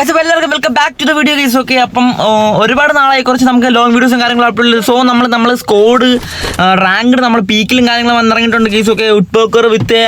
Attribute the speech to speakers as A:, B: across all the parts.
A: എല്ലാവർക്കും welcome back to the video guys okay അപ്പം ഒരുപാട് നാളായി. കുറച്ച് നമുക്ക് ലോങ് വീഡിയോസും കാര്യങ്ങളും അപ്ലോഡ് സോ നമ്മൾ നമ്മൾ സ്കോഡ് റാങ്ക്ഡ് നമ്മൾ പീക്കിലും കാര്യങ്ങളും വന്നിറങ്ങിയിട്ടുണ്ട് കേസ് ഒക്കെ ഉട്ട്പോക്കർ വിത്ത്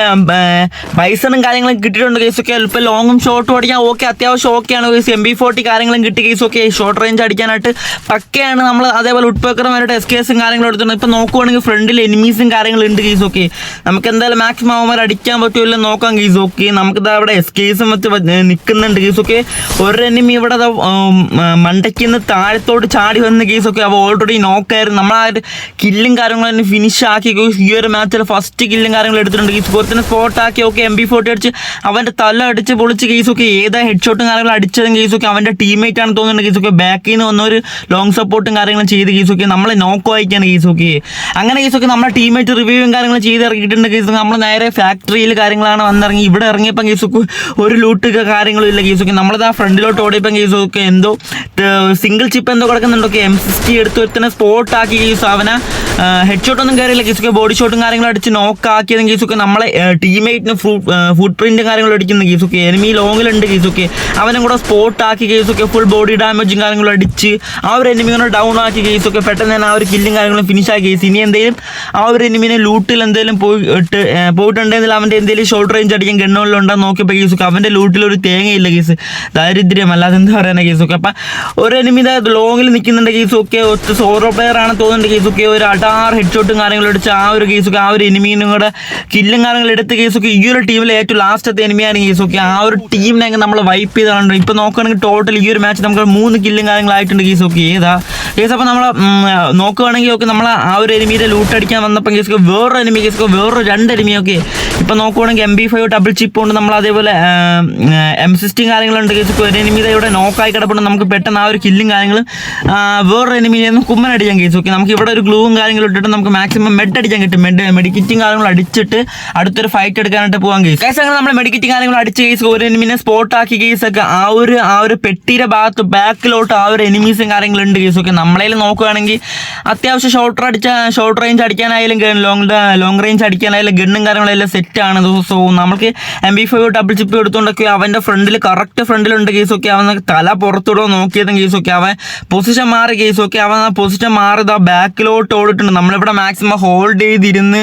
A: പൈസണും കാര്യങ്ങളും കിട്ടിയിട്ടുണ്ട് കേസ് ഒക്കെ ഇപ്പം ലോങ്ങും ഷോർട്ടും അടിക്കാൻ ഓക്കെ അത്യാവശ്യം ഓക്കെയാണ് കേസ് എം ബി ഫോർട്ടി കാര്യങ്ങളും കിട്ടി കേസ് ഒക്കെ ഷോർട്ട് റേഞ്ച് അടിക്കാനായിട്ട് പക്കയാണ്. നമ്മൾ അതേപോലെ ഉട്ട്പോക്കറും അവരുടെ എസ് കേസും കാര്യങ്ങളും എടുത്തിട്ടുണ്ട്. ഇപ്പം നോക്കുവാണെങ്കിൽ ഫ്രണ്ടിൽ എനിമീസും കാര്യങ്ങളും ഉണ്ട് കേസ് ഒക്കെ നമുക്ക് എന്തായാലും മാക്സിമം അവന്മാർ അടിക്കാൻ പറ്റുമല്ലോ നോക്കാം കേസ് ഓക്കെ നമുക്കിത് അവിടെ എസ് കേസും വെച്ച് നിൽക്കുന്നുണ്ട് കേസ് ഒക്കെ ഒരു എനിമി ഇവിടെ ദാ, ഉം, മണ്ടയ്ക്ക് നിന്ന് താഴത്തോട്ട് ചാടി വന്ന കേസൊക്കെ അവ ഓൾറെഡി നോക്കായിരുന്നു നമ്മൾ ആ ഒരു കില്ലും കാര്യങ്ങളും ഫിനിഷ് ആക്കി. ഈ ഒരു മാച്ചിൽ ഫസ്റ്റ് കില്ലും കാര്യങ്ങളും എടുത്തിട്ടുണ്ട്. കേസ് ഒരുത്തിന് സ്പോട്ട് ആക്കി ഓക്കെ എം ബി ഫോർട്ടി അടിച്ച് അവന്റെ തല അടിച്ച് പൊളിച്ച് കേസൊക്കെ ഏതാ ഹെഡ് ഷോട്ടും കാര്യങ്ങളും അടിച്ചതും കേസൊക്കെ അവന്റെ ടീമേറ്റ് ആണ് തോന്നുന്നുണ്ട് കേസൊക്കെ. ബാക്കിൽ നിന്ന് വന്നവർ ലോങ് സപ്പോർട്ടും കാര്യങ്ങളും ചെയ്ത് കേസൊക്കെ നമ്മൾ നോക്ക് വായിക്കാണ് കേസൊക്കെ. അങ്ങനെ കേസൊക്കെ നമ്മുടെ ടീംമേറ്റ് റിവ്യൂവും കാര്യങ്ങളും ചെയ്ത് ഇറങ്ങിയിട്ടുണ്ട് കേസ്. നമ്മൾ നേരെ ഫാക്ടറിയിൽ കാര്യങ്ങളാണ് വന്നിറങ്ങി. ഇവിടെ ഇറങ്ങിയപ്പോൾ കേസൊക്കെ ഒരു ലൂട്ട് കാര്യങ്ങളും ഇല്ല കേസൊക്കെ. നമ്മളത് ആ ഫ്രണ്ടിലോട്ട് ഓടിയപ്പോൾ കേസൊക്കെ എന്തോ സിംഗിൾ ചിപ്പ് എന്തോ കിടക്കുന്നുണ്ടൊക്കെ എം സിക്സ്റ്റി എടുത്ത് വരുത്തുന്ന സ്പോട്ട് ആക്കി കേസ് അവനെ ഹെഡ് ഷോട്ടൊന്നും കയറിയില്ല കയറിയില്ല കേസൊക്കെ ബോഡി ഷോട്ടും കാര്യങ്ങളും അടിച്ച് നോക്ക് കേസ് കേസൊക്കെ നമ്മളെ ടീമേറ്റിന് ഫുഡ് പ്രിന്റും കാര്യങ്ങളും അടിക്കുന്ന കേസൊക്കെ എനിമി ലോങ്ങിലുണ്ട് കേസൊക്കെ അവനും കൂടെ സ്പോട്ട് ആക്കി കേസൊക്കെ ഫുൾ ബോഡി ഡാമേജും കാര്യങ്ങളും അടിച്ച് ആ ഒരു എനിമിനെ ഡൗൺ ആക്കി കേസൊക്കെ പെട്ടെന്ന് തന്നെ ആ ഒരു കില്ലും കാര്യങ്ങളും ഫിനിഷ് ആക്കി കേസ് ഇനി എന്തെങ്കിലും ആ ഒരു എനിമിനെ ലൂട്ടിൽ എന്തെങ്കിലും പോയിട്ട് പോയിട്ടുണ്ടെങ്കിൽ അവന്റെ എന്തെങ്കിലും ഷോർട്ട് റേഞ്ച് അടിക്കാൻ ഗണ്ണുകളിലുണ്ടോ നോക്കിയപ്പോൾ കേസൊക്കെ അവന്റെ ലൂട്ടിൽ ഒരു തേങ്ങയില്ല കേസ് ദാരിദ്ര്യം അല്ലാതെ എന്താ പറയുന്ന കേസൊക്കെ അപ്പം ഒരു എനിമിത ലോങ്ങിൽ നിൽക്കുന്നുണ്ട് കേസൊക്കെ ഒറ്റ സോറോ പ്ലെയർ ആണ് തോന്നുന്നുണ്ട് കേസൊക്കെ ഒരു അടാർ ഹെഡ് ഷോട്ടും കാര്യങ്ങളും അടിച്ച് ആ ഒരു കേസൊക്കെ ആ ഒരു എനിമീനും കൂടെ കില്ലും കാര്യങ്ങളും എടുത്ത കേസൊക്കെ ഈ ഒരു ടീമിലെ ഏറ്റവും ലാസ്റ്റത്തെ എനിമിയാണ് കേസൊക്കെ ആ ഒരു ടീമിനെ നമ്മൾ വൈപ്പ് ചെയ്താണ് ഇപ്പോൾ നോക്കുകയാണെങ്കിൽ ടോട്ടൽ ഈ ഒരു മാച്ച് നമുക്ക് മൂന്ന് കില്ലും കാര്യങ്ങളായിട്ടുണ്ട് കേസൊക്കെ ഏതാ? കേസ് അപ്പോൾ നമ്മൾ നോക്കുകയാണെങ്കിൽ ഒക്കെ നമ്മൾ ആ ഒരു എനിമിയുടെ ലൂട്ടടിക്കാൻ വന്നപ്പോൾ കേസൊക്കെ വേറൊരു എനിമി കേസൊക്കെ വേറൊരു രണ്ട് എനിമിയൊക്കെ ഇപ്പൊ നോക്കുവാണെങ്കിൽ M P five double chip കൊണ്ട് നമ്മൾ അതേപോലെ എം സിക്സ്റ്റീൻ കാര്യങ്ങളുണ്ട്. കേസൊക്കെ ഒരു എനിമിയുടെ ഇവിടെ നോക്കായി കിടപ്പുണ്ട്. നമുക്ക് പെട്ടെന്ന് ആ ഒരു കില്ലും കാര്യങ്ങളും വേറൊരു എനിമിനെ നിന്ന് കുമ്മൻ അടിക്കാൻ കേസ് ഓക്കെ നമുക്ക് ഇവിടെ ഒരു ഗ്ലൂവും കാര്യങ്ങളും ഇട്ടിട്ട് നമുക്ക് മാക്സിമം മെഡ് അടിക്കാൻ കിട്ടും. മെഡ് മെഡിക്കറ്റും കാര്യങ്ങളും അടിച്ചിട്ട് അടുത്തൊരു ഫൈറ്റ് എടുക്കാനായിട്ട് പോകാൻ കേസ് കേസ് അങ്ങനെ നമ്മൾ മെഡിക്കറ്റും കാര്യങ്ങളും അടിച്ച കേസ് ഒരു എനിമിനെ സ്പോട്ട് ആക്കി കേസ് ഒക്കെ ആ ഒരു ആ ഒരു പെട്ടിയുടെ ഭാഗത്ത് ബാക്കിലോട്ട് ആ ഒരു എനിമീസും കാര്യങ്ങളും ഉണ്ട് കേസ് ഓക്കെ നമ്മളതിൽ നോക്കുകയാണെങ്കിൽ അത്യാവശ്യം ഷോർട്ട് അടിച്ച ഷോർട്ട് റേഞ്ച് അടിക്കാനായാലും ലോങ് ലോങ് റേഞ്ച് അടിക്കാനായാലും ഗണ്ണും കാര്യങ്ങളെല്ലാം സെറ്റ് ആണ് സോ നമുക്ക് M P five double chip എടുത്തുകൊണ്ടൊക്കെ അവന്റെ ഫ്രണ്ടിൽ കറക്റ്റ് ഫ്രണ്ടിലുണ്ട് കേസൊക്കെ അവൻ തല പുറത്തൂടെ നോക്കിയതും കേസൊക്കെ അവൻ പൊസിഷൻ മാറി കേസൊക്കെ അവൻ ആ പൊസിഷൻ മാറിയത് ആ ബാക്കിലോട്ട് ഓടിട്ടുണ്ട് നമ്മളിവിടെ മാക്സിമം ഹോൾഡ് ചെയ്തിരുന്ന്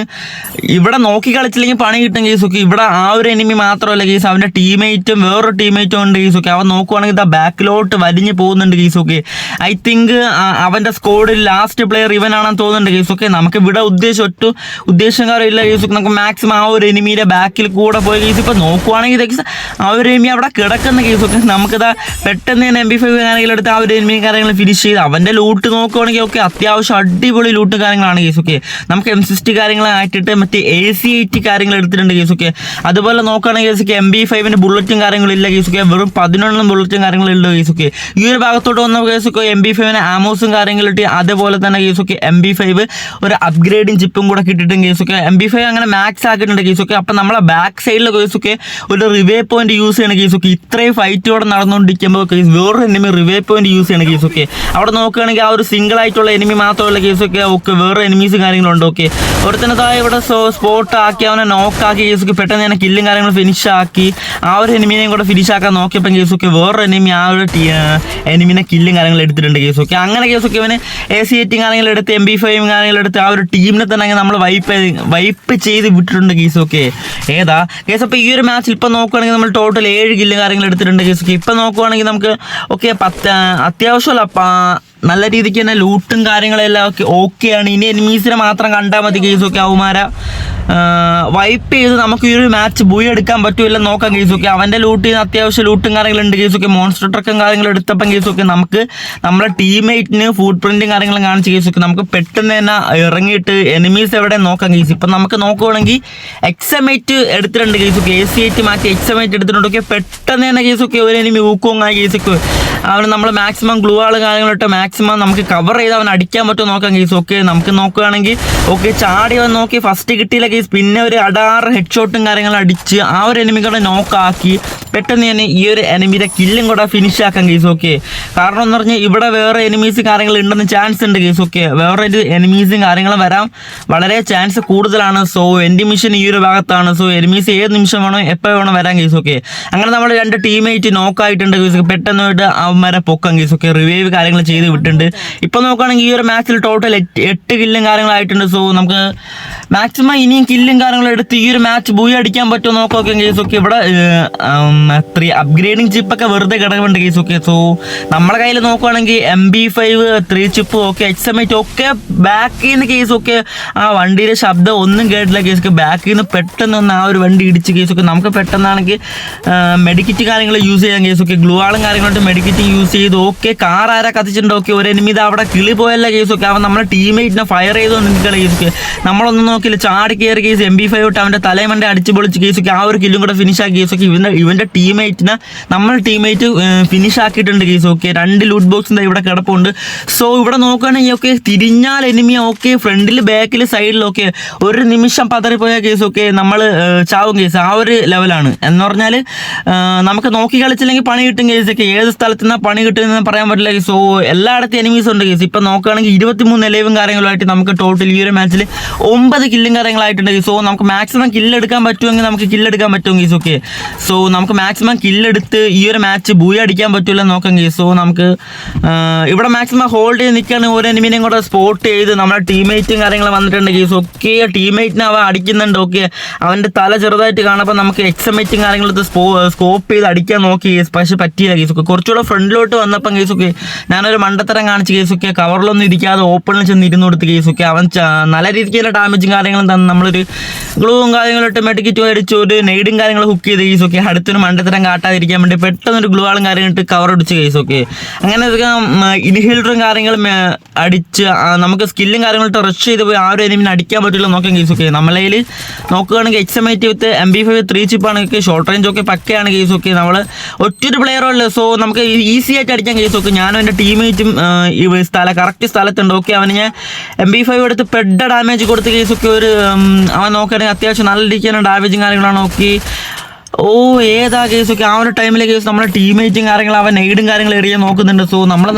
A: ഇവിടെ നോക്കി കളിച്ചില്ലെങ്കിൽ പണി കിട്ടും കേസൊക്കെ ഇവിടെ ആ ഒരു എനിമി മാത്രമല്ല കേസ്. അവന്റെ ടീമേറ്റും വേറൊരു ടീമേറ്റും ഉണ്ട് കേസൊക്കെ അവൻ നോക്കുവാണെങ്കിൽ ഇതാ ബാക്കിലോട്ട് വലിഞ്ഞ് പോകുന്നുണ്ട് കേസൊക്കെ ഐ തിങ്ക് അവന്റെ സ്കോഡിൽ ലാസ്റ്റ് പ്ലെയർ ഇവനാണെന്ന് തോന്നുന്നുണ്ട് കേസൊക്കെ നമുക്ക് ഇവിടെ ഉദ്ദേശം ഒറ്റ ഉദ്ദേശം ഇല്ല കേസൊക്കെ നമുക്ക് മാക്സിമം ആ ഒരു എനിമിയുടെ ബാക്കിൽ കൂടെ പോയ കേസ് ഇപ്പോൾ നോക്കുവാണെങ്കിൽ ഇതൊക്കെ ആ ഒരു എനിമി അവിടെ കിടക്കുന്ന കേസൊക്കെ നമുക്കിതാ പെട്ടെന്ന് തന്നെ എം ബി ഫൈവ് കാര്യങ്ങൾ എടുത്ത് ആ ഒരു എനിമി കാര്യങ്ങൾ ഫിനിഷ് ചെയ്ത് അവന്റെ ലൂട്ട് നോക്കുവാണെങ്കിൽ ഒക്കെ അത്യാവശ്യം അടിപൊളി ലൂട്ട് കാര്യങ്ങളാണ് കേസൊക്കെ നമുക്ക് എം സിക്സ്റ്റി കാര്യങ്ങളായിട്ടിട്ട് മറ്റേ എ സി എയ്റ്റി കാര്യങ്ങൾ എടുത്തിട്ടുണ്ട് കേസൊക്കെ അതുപോലെ നോക്കുകയാണെങ്കിൽ കേസൊക്കെ എം ബി ഫൈവിന്റെ ബുള്ളറ്റും കാര്യങ്ങളില്ല കേസൊക്കെ വെറും പതിനൊന്നും ബുള്ളറ്റും കാര്യങ്ങളും ഉള്ള കേസൊക്കെ ഈ ഒരു ഭാഗത്തോട്ട് വന്ന കേസൊക്കെ എം ബി ഫൈവിന് ആമോസും കാര്യങ്ങളും ഇട്ട് അതേപോലെ തന്നെ കേസൊക്കെ എം ബി ഫൈവ് ഒരു അപ്ഗ്രേഡിങ് ചിപ്പും കൂടെ കിട്ടിയിട്ടും കേസൊക്കെ എം ബി ഫൈവ് അങ്ങനെ മാക്സ് ആക്കിയിട്ടുണ്ട് കേസൊക്കെ അപ്പം നമ്മളെ ബാക്ക് സൈഡിലെ കേസൊക്കെ ഒരു റിവേ പോയിന്റ് യൂസ് ചെയ്യണ കേസൊക്കെ ഇത്രയും ഫൈറ്റ് ഇവിടെ നടന്നുകൊണ്ടിരിക്കുമ്പോൾ കേസ് വേറൊരു എനിമി റിവേ പോയിന്റ് യൂസ് ചെയ്യണ കേസൊക്കെ അവിടെ നോക്കുകയാണെങ്കിൽ ആ ഒരു സിംഗിൾ ആയിട്ടുള്ള എനിമി മാത്രമുള്ള കേസൊക്കെ ഒക്കെ വേറെ എനിമീസ് കാര്യങ്ങളുണ്ട് ഓക്കെ തന്നെ താഴെ ഇവിടെ സ്പോട്ട് ആക്കി അവനെ നോക്കാക്കി കേസൊക്കെ പെട്ടെന്ന് തന്നെ കില്ലും കാര്യങ്ങളും ഫിനിഷ് ആക്കി. ആ ഒരു എനിമിനെയും കൂടെ ഫിനിഷ് ആക്കാൻ നോക്കിയപ്പോൾ കേസൊക്കെ വേറൊരു എനിമി ആ ഒരു എനിമിനെ കില്ലും കാര്യങ്ങളും എടുത്തിട്ടുണ്ട് കേസൊക്കെ അങ്ങനെ കേസൊക്കെ ഇവന് എ സി എറ്റിങ് കാര്യങ്ങളെടുത്ത് എം ബി ഫൈവ് കാര്യങ്ങളെടുത്ത് ആ ഒരു ടീമിനെ തന്നെ നമ്മൾ വൈപ്പ് വൈപ്പ് ചെയ്ത് വിട്ടിട്ടുണ്ട് കേസൊക്കെ ഏതാ? കേസ് അപ്പോൾ ഈ ഒരു മാച്ചിൽ ഇപ്പം നോക്കുകയാണെങ്കിൽ നമ്മൾ ടോട്ടൽ ഏഴ് കില്ലും കാര്യങ്ങൾ എടുത്തിട്ടുണ്ട് കേസ് ഇപ്പം നോക്കുകയാണെങ്കിൽ നമുക്ക് ഓക്കെ പത്ത് അത്യാവശ്യമല്ല നല്ല രീതിക്ക് തന്നെ ലൂട്ടും കാര്യങ്ങളെല്ലാം ഒക്കെ ഓക്കെയാണ് ഇനി എനിമീസിനെ മാത്രം കണ്ടാൽ മതി കേസ് ഓക്കെ അവന്മാര വൈപ്പ് ചെയ്ത് നമുക്ക് ഈ ഒരു മാച്ച് ബുയ എടുക്കാൻ പറ്റൂല നോക്കാം കേസൊക്കെ അവന്റെ ലൂട്ട് ചെയ്യുന്ന അത്യാവശ്യം ലൂട്ടും കാര്യങ്ങളും കാര്യങ്ങളുണ്ട് കേസൊക്കെ മോൺസ്റ്റർ ട്രക്കും കാര്യങ്ങളും എടുത്തപ്പം കേസൊക്കെ നമുക്ക് നമ്മുടെ ടീമേറ്റിന് ഫുഡ് പ്രിന്റും കാര്യങ്ങളും കാണിച്ച കേസൊക്കെ നമുക്ക് പെട്ടെന്ന് തന്നെ ഇറങ്ങിയിട്ട് എനിമീസ് എവിടെ നോക്കാം കേസ് ഇപ്പം നമുക്ക് നോക്കുവാണെങ്കിൽ എക്സമേറ്റ് എടുത്തിട്ടുണ്ട് കേസൊക്കെ എ സി എയ്റ്റ് മാറ്റി എക്സമേറ്റ് എടുത്തിട്ടുണ്ടൊക്കെ പെട്ടെന്ന് തന്നെ കേസൊക്കെ ഒരു എനിമി ഊക്കോങ്ങായ കേസൊക്കെ അവന് നമ്മൾ മാക്സിമം ഗ്ലൂ ആൾ കാര്യങ്ങളിട്ട് മാക്സിമം നമുക്ക് കവർ ചെയ്ത് അവൻ അടിക്കാൻ പറ്റുമോ നോക്കാം കേസ് ഓക്കെ നമുക്ക് നോക്കുകയാണെങ്കിൽ ഓക്കെ ചാടി വന്ന് നോക്കി ഫസ്റ്റ് കിട്ടിയില്ല കേസ് പിന്നെ ഒരു അടാറ് ഹെഡ് ഷോട്ടും കാര്യങ്ങളും അടിച്ച് ആ ഒരു എനിമികളെ നോക്കാക്കി പെട്ടെന്ന് തന്നെ ഈ ഒരു എനിമിയുടെ കില്ലും കൂടെ ഫിനിഷ് ആക്കാം കേസ് ഓക്കെ കാരണം എന്ന് പറഞ്ഞാൽ ഇവിടെ വേറെ എനിമീസ് കാര്യങ്ങൾ ഉണ്ടെന്ന് ചാൻസ് ഉണ്ട് കേസ് ഓക്കെ വേറെ ഒരു എനിമീസും കാര്യങ്ങളും വരാൻ വളരെ ചാൻസ് കൂടുതലാണ്. സോ എന്റെ മിഷൻ ഈ ഒരു ഭാഗത്താണ്. സോ എനിമീസ് ഏത് നിമിഷം വേണോ എപ്പോൾ വേണോ വരാൻ കേസ് ഓക്കെ അങ്ങനെ നമ്മൾ രണ്ട് ടീമേറ്റ് നോക്കായിട്ടുണ്ട് കേസ് പെട്ടെന്ന് പോയിട്ട് അവന്മാരെ പൊക്കം കേസ് ഓക്കെ റിവൈവ് കാര്യങ്ങൾ ചെയ്ത് വിട്ടിട്ടുണ്ട്. ഇപ്പോൾ നോക്കുകയാണെങ്കിൽ ഈ ഒരു മാച്ചിൽ ടോട്ടൽ എട്ട് കില്ലും കാര്യങ്ങളായിട്ടുണ്ട് സോ നമുക്ക് മാക്സിമം ഇനിയും കില്ലും കാര്യങ്ങളും എടുത്ത് ഈ ഒരു മാച്ച് ബൂയി അടിക്കാൻ പറ്റുമോ നോക്കൊക്കെ കേസ് ഒക്കെ ഇവിടെ ത്രീ അപ്ഗ്രേഡിങ് ചിപ്പൊക്കെ വെറുതെ കിടക്കുന്നുണ്ട് കേസ് ഒക്കെ സോ നമ്മുടെ കയ്യിൽ നോക്കുവാണെങ്കിൽ M P five three chip ഒക്കെ എച്ച് എം എച്ച് ഒക്കെ ബാക്കിൽ നിന്ന് കേസ് ഒക്കെ ആ വണ്ടിയുടെ ശബ്ദം ഒന്നും കേട്ടില്ല കേസ് ഒക്കെ ബാക്കിൽ നിന്ന് പെട്ടെന്ന് ഒന്ന് ആ ഒരു വണ്ടി ഇടിച്ച് കേസ് ഒക്കെ നമുക്ക് പെട്ടെന്നാണെങ്കിൽ മെഡിക്കറ്റ് കാര്യങ്ങൾ യൂസ് ചെയ്യാൻ കേസ് ഒക്കെ ഗ്ലൂ ആളും കാര്യങ്ങളായിട്ട് മെഡിക്കറ്റ് യൂസ് ചെയ്ത് ഓക്കെ കാർ ആരാ കത്തിച്ചിട്ടുണ്ട് ഓക്കെ ഒരു എനിമി ഇത് അവിടെ കിളി പോയല്ല കേസ് ഒക്കെ അവൻ നമ്മുടെ ടീമേറ്റിനെ ഫയർ ചെയ്തുകൊണ്ട് നിൽക്കുന്ന കേസ് ഒക്കെ നമ്മളൊന്നും നോക്കില്ല ചാടി കയറി കേസ് എം ബി ഫൈവ് തൊട്ട് അവന്റെ തലേമണ്ടെ അടിച്ച് പൊളിച്ച് കേസ് ഒക്കെ ആ ഒരു കില്ലും കൂടെ ഫിനിഷ് ആക്കി കേസ് ഒക്കെ ഇവന്റെ ഇവന്റെ ടീമേറ്റിനെ നമ്മൾ ടീമേറ്റ് ഫിനിഷ് ആക്കിയിട്ടുണ്ട് കേസ് ഓക്കെ രണ്ട് ലൂട്ട് ബോക്സ് ഇവിടെ കിടപ്പുണ്ട്. സോ ഇവിടെ നോക്കുകയാണെങ്കിൽ ഓക്കെ തിരിഞ്ഞാൽ എനിമി ഓക്കെ ഫ്രണ്ടിൽ ബാക്കിൽ സൈഡിലൊക്കെ ഒരു നിമിഷം പതറിപ്പോയ കേസ് ഓക്കെ നമ്മൾ ചാവും കേസ് ആ ഒരു ലെവലാണ് എന്ന് പറഞ്ഞാൽ നമുക്ക് നോക്കി കളിച്ചില്ലെങ്കിൽ പണി കിട്ടും കേസ് ഒക്കെ. ഏത് സ്ഥലത്ത് നിന്നാ പണി കിട്ടുമെന്ന് പറയാൻ പറ്റില്ല സോ എല്ലായിടത്തും എനിമീസ് ഉണ്ട് കേസ് ഇപ്പം നോക്കുകയാണെങ്കിൽ ഇരുപത്തിമൂന്ന് നിലവും കാര്യങ്ങളുമായിട്ട് നമുക്ക് ടോട്ടൽ ഈ ഒരു മാച്ചിൽ ഒമ്പത് കില്ലും കാര്യങ്ങളായിട്ടുണ്ട് സോ നമുക്ക് മാക്സിമം കില്ലെടുക്കാൻ പറ്റുമെങ്കിൽ നമുക്ക് കില്ലെടുക്കാൻ പറ്റും ഗീസ് ഓക്കെ സോ നമുക്ക് മാക്സിമം കില്ലെടുത്ത് ഈ ഒരു മാച്ച് ബൂയി അടിക്കാൻ പറ്റില്ല നോക്കാം ഗീസ് സോ നമുക്ക് ഇവിടെ മാക്സിമം ഹോൾഡ് ചെയ്ത് നിൽക്കുകയാണ് ഓരോ എനിമിനെയും കൂടെ സ്പോട്ട് ചെയ്ത് നമ്മുടെ ടീമേറ്റും കാര്യങ്ങളും വന്നിട്ടുണ്ട് ഗീസ് ഓക്കെ ടീമേറ്റിനെ അവൻ അടിക്കുന്നുണ്ട് ഓക്കെ. അവന്റെ തല ചെറുതായിട്ട് കാണുമ്പോൾ നമുക്ക് എക്സമേറ്റും കാര്യങ്ങളൊക്കെ സ്പോ സ്കോപ്പ് ചെയ്ത് അടിക്കാൻ നോക്കി പക്ഷേ പറ്റിയില്ല ഗീസ് ഓക്കെ കുറച്ചുകൂടെ ഫ്രണ്ടിലോട്ട് വന്നപ്പം ഗീസ് ഓക്കെ ഞാനൊരു മണ്ടത്തരം കാണിച്ച് ഗീസ് ഓക്കെ കവറിലൊന്നും ഇരിക്കാതെ ഓപ്പണിൽ ചെന്ന് ഇരുന്ന് കൊടുത്ത് ഗീസ് ഓക്കെ അവൻ നല്ല രീതിക്കുള്ള ഡാമേജും കാര്യങ്ങളും തന്ന് നമ്മളൊരു ഗ്ലൂവും കാര്യങ്ങളും ഇട്ട് മെഡിക്കറ്റ് ഒരു നെയ്ഡും കാര്യങ്ങൾ ഹുക്ക് ചെയ്ത് കേസ് ഓക്കെ അടുത്തൊരു മണ്ടത്തരം കാട്ടാതിരിക്കാൻ വേണ്ടി പെട്ടെന്ന് ഒരു ഗ്ലൂ ആളും കാര്യങ്ങളും ഇട്ട് കവർ അടിച്ച് കേസ് ഓക്കെ അങ്ങനെ ഇൻഹിൽഡറും കാര്യങ്ങളും അടിച്ച് നമുക്ക് സ്കില്ലും കാര്യങ്ങളും റഷ് ചെയ്ത് പോയി ആ ഒരു എനിമിനെ അടിക്കാൻ പറ്റില്ല നോക്കാൻ ഓക്കെ നമ്മളതിൽ നോക്കുകയാണെങ്കിൽ എക്സമേറ്റ് with M P five three ചിപ്പാണെങ്കിൽ short range ഒക്കെ പക്കയാണ് കേസ് ഓക്കെ നമ്മൾ ഒറ്റൊരു പ്ലെയറോ സോ നമുക്ക് ഈസി ആയിട്ട് അടിക്കാൻ കേസ് ഓക്കെ ഞാനും എന്റെ ടീമേറ്റും ഈ സ്ഥലം കറക്റ്റ് സ്ഥലത്തുണ്ട്. ഓക്കെ അവന് ഞാൻ എം ബി ഫൈവ് എടുത്ത് പെഡ ഡാമേജ് കൊടുത്ത് കേസൊക്കെ ഒരു അവൻ നോക്കുകയാണെങ്കിൽ അത്യാവശ്യം നല്ല രീതിക്കാണ് ഡാമേജും കാര്യങ്ങളാണ് നോക്കി. ഓ ഏതാ കേസൊക്കെ ആ ഒരു ടൈമിലെ കേസ് നമ്മുടെ ടീമേറ്റും കാര്യങ്ങളും അവൻ നെയ്ഡും കാര്യങ്ങൾ എറിയാൻ നോക്കുന്നുണ്ട്. സോ നമ്മൾ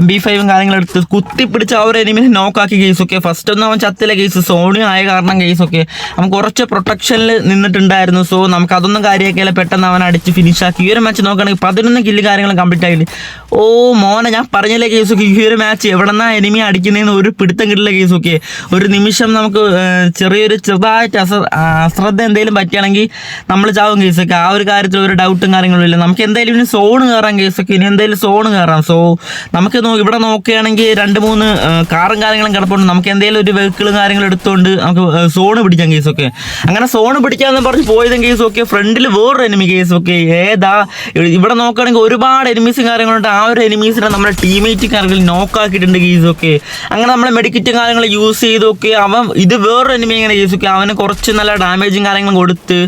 A: എം ബി ഫൈവും കാര്യങ്ങളും എടുത്ത് കുത്തിപ്പിടിച്ച് അവർ എനിമിനെ നോക്കാക്കി കേസൊക്കെ ഫസ്റ്റ് ഒന്നും അവൻ ചത്തിലെ കേസ് സോണി ആയ കാരണം കേസൊക്കെ നമുക്ക് കുറച്ച് പ്രൊട്ടക്ഷനിൽ നിന്നിട്ടുണ്ടായിരുന്നു. സോ നമുക്ക് അതൊന്നും കാര്യമാക്കിയാലും പെട്ടെന്ന് അവൻ അടിച്ച് ഫിനിഷ് ആക്കി. ഈ ഒരു മാച്ച് നോക്കുകയാണെങ്കിൽ പതിനൊന്ന് കില്ല് കാര്യങ്ങളും കംപ്ലീറ്റ് ആയില്ല? ഓ മോനെ ഞാൻ പറഞ്ഞില്ലേ കേസൊക്കെ ഈ ഒരു മാച്ച് എവിടെന്നാ എനിമി അടിക്കുന്നതെന്ന് ഒരു പിടുത്തം കിട്ടില്ല കേസൊക്കെ ഒരു നിമിഷം നമുക്ക് ചെറിയൊരു ചെറുതായിട്ട് അശ്രദ്ധ എന്തെങ്കിലും പറ്റുകയാണെങ്കിൽ നമ്മൾ ചാവും കേസൊക്കെ ആ ഒരു കാര്യത്തിൽ ഒരു ഡൗട്ടും കാര്യങ്ങളും ഇല്ല. നമുക്ക് എന്തായാലും ഇനി സോണ് കയറാൻ കേസൊക്കെ. ഇനി എന്തായാലും സോൺ കയറാം സോ നമുക്ക് ഇവിടെ നോക്കുകയാണെങ്കിൽ രണ്ട് മൂന്ന് കാറും കാര്യങ്ങളും കിടപ്പുണ്ട്. നമുക്ക് എന്തെങ്കിലും ഒരു വെഹിക്കിളും കാര്യങ്ങളും എടുത്തുകൊണ്ട് നമുക്ക് സോണ് പിടിക്കാം കേസൊക്കെ. അങ്ങനെ സോണ് പിടിക്കാമെന്ന് പറഞ്ഞ് പോയതും കേസൊക്കെ ഫ്രണ്ടിൽ വേറൊരു എനിമി കേസൊക്കെ. ഏതാ ഇവിടെ നോക്കുകയാണെങ്കിൽ ഒരുപാട് എനിമീസും കാര്യങ്ങളുണ്ട് ആ ഒരു എനിമീസിനെ നമ്മുടെ ടീമേറ്റ് കാര്യങ്ങൾ നോക്കാക്കിയിട്ടുണ്ട് കേസൊക്കെ. അങ്ങനെ നമ്മളെ മെഡിക്കറ്റും കാര്യങ്ങൾ യൂസ് ചെയ്തൊക്കെ അവൻ ഇത് വേറൊരു എനിമി ഇങ്ങനെ കേസൊക്കെ അവന് കുറച്ച് നല്ല ഡാമേജും കാര്യങ്ങളും കൊടുത്ത്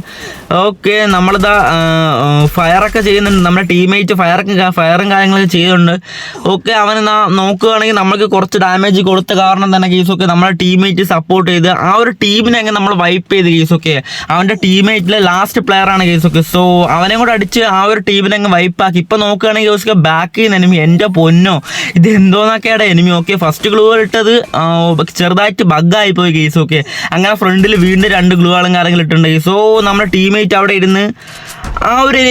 A: ഓക്കെ നമ്മളിതാ ഫയറൊക്കെ ചെയ്യുന്നുണ്ട്. നമ്മുടെ ടീമേറ്റ് ഫയറൊക്കെ ഫയറും കാര്യങ്ങളൊക്കെ ചെയ്യുന്നുണ്ട്. ഓക്കെ അവന് നോക്കുകയാണെങ്കിൽ നമുക്ക് കുറച്ച് ഡാമേജ് കൊടുത്ത കാരണം തന്നെ കേസൊക്കെ നമ്മളെ ടീമേറ്റ് സപ്പോർട്ട് ചെയ്ത് ആ ഒരു ടീമിനെ അങ്ങ് നമ്മൾ വൈപ്പ് ചെയ്ത് കേസൊക്കെ അവന്റെ ടീമേറ്റിലെ ലാസ്റ്റ് പ്ലെയർ ആണ് കേസൊക്കെ സോ അവനെ കൂടെ അടിച്ച് ആ ഒരു ടീമിനെ അങ്ങ് വൈപ്പാക്കി ഇപ്പം നോക്കുകയാണെങ്കിൽ കേസൊക്കെ ബാക്ക് ചെയ്യുന്ന എനിമി എന്റെ പൊന്നോ. ഇത് എന്തോന്നൊക്കെയാണ് എനിമി ഓക്കെ ഫസ്റ്റ് ഗ്ലൂ ഇട്ടത് ചെറുതായിട്ട് ബഗ്ഗായി പോയി കേസ് ഓക്കെ അങ്ങനെ ഫ്രണ്ടിൽ വീണ്ടും രണ്ട് ഗ്ലൂ ആളും കാര്യങ്ങൾ ഇട്ടിട്ടുണ്ട്. സോ നമ്മുടെ ടീമേറ്റ് അവിടെ ഇരുന്ന് ആ ഒരു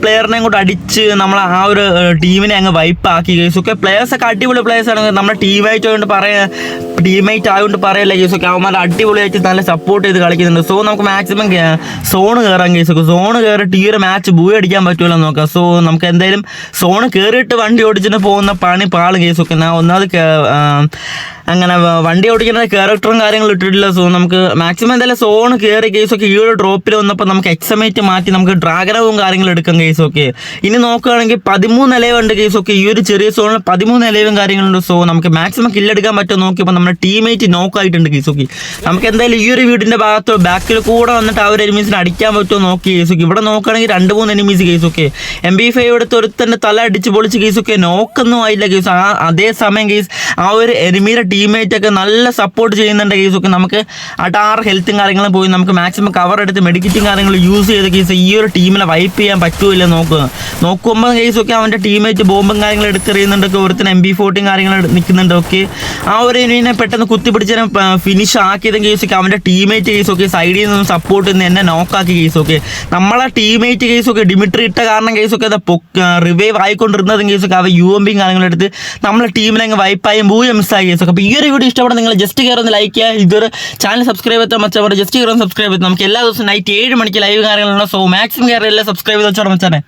A: പ്ലെയറിനെ അങ്ങോട്ട് അടിച്ച് നമ്മൾ ആ ഒരു ടീമിനെ അങ്ങ് വൈപ്പാക്കി ഒക്കെ പ്ലേയേഴ്സ് ഒക്കെ അടിപൊളി പ്ലേയേഴ്സ് ആണ്. നമ്മുടെ ടീമായിട്ട് ആയതുകൊണ്ട് പറയാ ടീമേറ്റ് ആയതുകൊണ്ട് പറയല്ല ഒക്കെ അവന്മാർ അടിപൊളിയായിട്ട് നല്ല സപ്പോർട്ട് ചെയ്ത് കളിക്കുന്നുണ്ട്. സോ നമുക്ക് മാക്സിമം സോണ് കയറാൻ കേസ് ഒക്കെ സോണ് കയറിയിട്ട് ഈ ഒരു മാച്ച് ബൂയി അടിക്കാൻ പറ്റുമല്ലോ നോക്കാം. സോ നമുക്ക് എന്തായാലും സോണ് കയറിയിട്ട് വണ്ടി ഓടിച്ചിട്ട് പോകുന്ന പണി പാൾ കേസ് ഒക്കെ ഞാൻ ഒന്നാമത് അങ്ങനെ വണ്ടി ഓടിക്കുന്ന ക്യാരക്ടറും കാര്യങ്ങളും ഇട്ടിട്ടില്ല സോ നമുക്ക് മാക്സിമം എന്തായാലും സോൺ കയറി കേസൊക്കെ ഈ ഒരു ഡ്രോപ്പിൽ വന്നപ്പോൾ നമുക്ക് എക്സമേറ്റ് മാറ്റി നമുക്ക് ഡ്രാഗനവും കാര്യങ്ങളും എടുക്കാം കേസൊക്കെ ഇനി നോക്കുകയാണെങ്കിൽ പതിമൂന്ന് നിലവുണ്ട് കേസൊക്കെ ഈ ഒരു ചെറിയ സോണിൽ പതിമൂന്ന് നിലവും കാര്യങ്ങളുണ്ട് സോ നമുക്ക് മാക്സിമം കില്ലെടുക്കാൻ പറ്റുമോ നോക്കിയപ്പോൾ നമ്മുടെ ടീമേറ്റ് നോക്കായിട്ടുണ്ട് കേസൊക്കെ നമുക്ക് എന്തായാലും ഈ ഒരു വീടിന്റെ ഭാഗത്തോ ബാക്കിൽ കൂടെ വന്നിട്ട് ആ ഒരു എനിമീസിനെ അടിക്കാൻ പറ്റുമോ നോക്കി കേസൊക്കെ ഇവിടെ നോക്കുകയാണെങ്കിൽ രണ്ട് മൂന്ന് എനിമീസ് കേസൊക്കെ എം ബി ഫൈവ് എടുത്ത് ഒരുത്തന്റെ തല അടിച്ച് പൊളിച്ച് കേസൊക്കെ നോക്കൊന്നും ആയില്ല കേസ് ആ അതേ സമയം കേസ് ആ ഒരു എനിമീടെ ടീമേറ്റ് ഒക്കെ നല്ല സപ്പോർട്ട് ചെയ്യുന്നുണ്ട് കേസ് ഒക്കെ നമുക്ക് അടാർ ഹെൽത്തും കാര്യങ്ങളും പോയി നമുക്ക് മാക്സിമം കവർ എടുത്ത് മെഡിക്കറ്റും കാര്യങ്ങളും യൂസ് ചെയ്ത കേസ് ഈ ഒരു ടീമിനെ വൈപ്പ് ചെയ്യാൻ പറ്റൂല നോക്കുക നോക്കുമ്പോൾ കേസൊക്കെ അവന്റെ ടീമേറ്റ് ബോംബും കാര്യങ്ങളും എടുത്തെറിയുന്നുണ്ടൊക്കെ ഒരുത്തിന് എം ബി ഫോർട്ടിയും കാര്യങ്ങളും നിൽക്കുന്നുണ്ട് ഓക്കെ ആ ഒരു ഇതിനെ പെട്ടെന്ന് കുത്തിപ്പിടിച്ചതിനെ ഫിനിഷ് ആക്കിയത് കേസൊക്കെ അവന്റെ ടീമേറ്റ് കേസൊക്കെ സൈഡിൽ നിന്നും സപ്പോർട്ട് ചെയ്യുന്ന എന്നെ നോക്കാക്കി കേസൊക്കെ നമ്മളെ ടീമേറ്റ് കേസൊക്കെ ഡിമിട്രി ഇട്ട കാരണം കേസൊക്കെ അത് റിവൈവ് ആയിക്കൊണ്ടിരുന്നതും കേസൊക്കെ അവ യു എം പിയും കാര്യങ്ങളെടുത്ത് നമ്മളെ ടീമിനെ അങ്ങ് വൈപ്പായും ഭൂയം മിസ്സായി കേസൊക്കെ അപ്പോൾ ഈ ഒരു വീഡിയോ ഇഷ്ടപ്പെടുന്ന നിങ്ങൾ ജസ്റ്റ് കയറി ഒന്ന് ലൈക്ക് ചെയ്യുക. ഇതൊരു ചാനൽ സബ്സ്ക്രൈബ് ചെയ്താൽ മച്ചാൽ ജസ്റ്റ് കയറി സബ്സ്ക്രൈബ് ചെയ്ത്. നമുക്ക് എല്ലാ ദിവസവും നൈറ്റ് ഏഴ് മണിക്ക് ലൈവ് കാര്യങ്ങളാണ് സോ മാക്സിമം കയറി എല്ലാം സബ്സ്ക്രൈബ് ചെയ്ത് മച്ചാനെ.